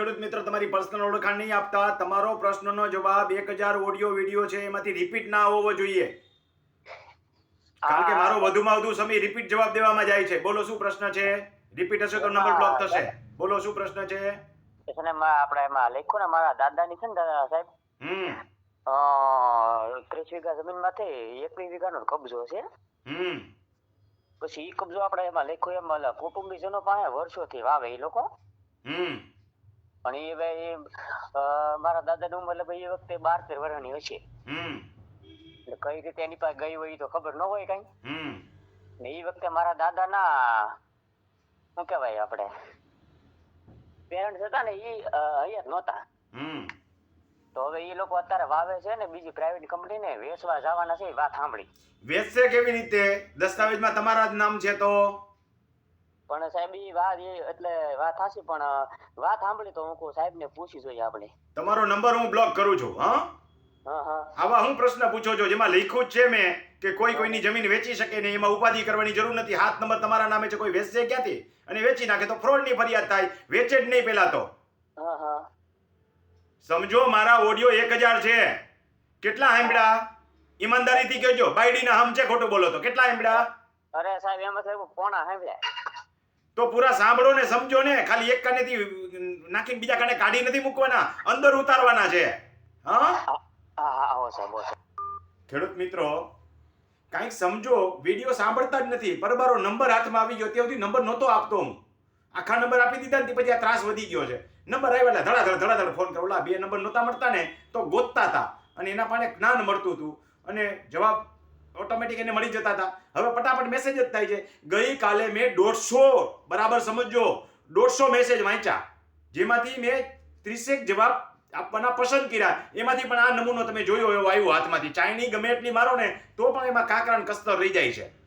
ખેડૂત મિત્ર તમારી પર્સનલ ઓળખાણ નહીં આપતા તમારો પ્રશ્નનો જવાબ એક હજાર ઓડિયો વીડિયો છે એમાંથી રિપીટ ના હોવો જોઈએ. કારણ કે મારો વધુમાં વધુ સમય રિપીટ જવાબ દેવામાં જાય છે. બોલો શું પ્રશ્ન છે? રિપીટ હશે તો નંબર બ્લોક થશે. બોલો શું પ્રશ્ન છે? એટલે આપણે એમાં લખ્યું ને મારા દાદાની છે ને દાદા સાહેબ? હમ. અ, ત્રીસ વીઘા જમીનમાંથી એકવીસ વીઘાનો કબજો છે. હમ. પછી ઈ કબજો આપણે એમાં લખ્યો એમ કુટુંબીજનો પાસે વર્ષોથી વાવે એ લોકો. હમ. પણ એ ભાઈ મારા દાદાની ઉંમર લગભગ એ વખતે બાર તેર વર્ષની હશે. એટલે કઈ રીતે એની પાસે ગઈ હોય તો ખબર ન હોય કઈ. ને એ વખતે મારા દાદાના શું કેવાય આપણે પેરેન્ટ્સ હતા ને એ અહીંયા નહોતા. હમ. તો હવે એ લોકો અત્યારે વાવે છે ને બીજી પ્રાઇવેટ કંપની ને વેચવા જવાના છે એ વાત સાંભળી. વેચશે કેવી રીતે? દસ્તાવેજમાં તમારા જ નામ છે તો? પણ સાહેબ ઈ વાત એ એટલે વાત થાશે પણ વાત સાંભળી તો હું કહું સાહેબ ને પૂછી જોઈએ આપણે. તમારો નંબર હું બ્લોક કરું છું હા? આવા હું પ્રશ્ન પૂછો છો જેમાં લખ્યું છે મેં કે કોઈ કોઈની જમીન વેચી શકે નહીં એમાં ઉપાધિ કરવાની જરૂર નથી. હાથ નંબર તમારા નામે છે કોઈ વેચશે ક્યાંથી? અને વેચી નાખે તો ફ્રોડની ફરિયાદ થાય વેચે જ નહીં પેલા તો. હા હા. સમજો મારા ઓડિયો એક હજાર છે. કેટલા હાંભળ્યા ઈમાનદારીથી કહેજો. બાયડીના હમ છે ખોટું બોલો તો. કેટલા હાંભળ્યા અરે સાહેબ એમ સાહેબ પોણા સાંભળ્યા તો પૂરા સાંભળો ને સમજો ને ખાલી એક કાનેથી નાખીને બીજા કાને કાઢી નથી મૂકવાના. અંદર ઉતારવાના છે. ખેડૂત મિત્રો કાંઈક સમજો વીડિયો સાંભળતા જ નથી. પરબારો નંબર હાથમાં આવી ગયો ત્યાં સુધી નંબર નહોતો આપતો હું. આખા નંબર આપી દીધા ને પછી આ ત્રાસ વધી ગયો છે. નંબર આવ્યા એટલે ધડાધડ ધડાધડ ફોન કરો ઓલા બે નંબર નહોતા મળતા ને તો ગોતતા હતા. અને એના પાને જ્ઞાન મળતું હતું. અને જવાબ ઓટોમેટિક એને મળી જતા હતા. હવે ફટાફટ મેસેજ જ થાય છે. ગઈકાલે મેં દોઢસો, બરાબર સમજો દોઢસો મેસેજ વાંચ્યા. જેમાંથી મેં ત્રીસેક જવાબ આપવાના પસંદ કર્યા. એમાંથી પણ આ નમૂનો તમે જોયો એવો આવ્યો હાથમાંથી. ચાઇની ગમે એટલી મારો ને, તો પણ એમાં કાંકરા કસ્તર રહી જાય છે.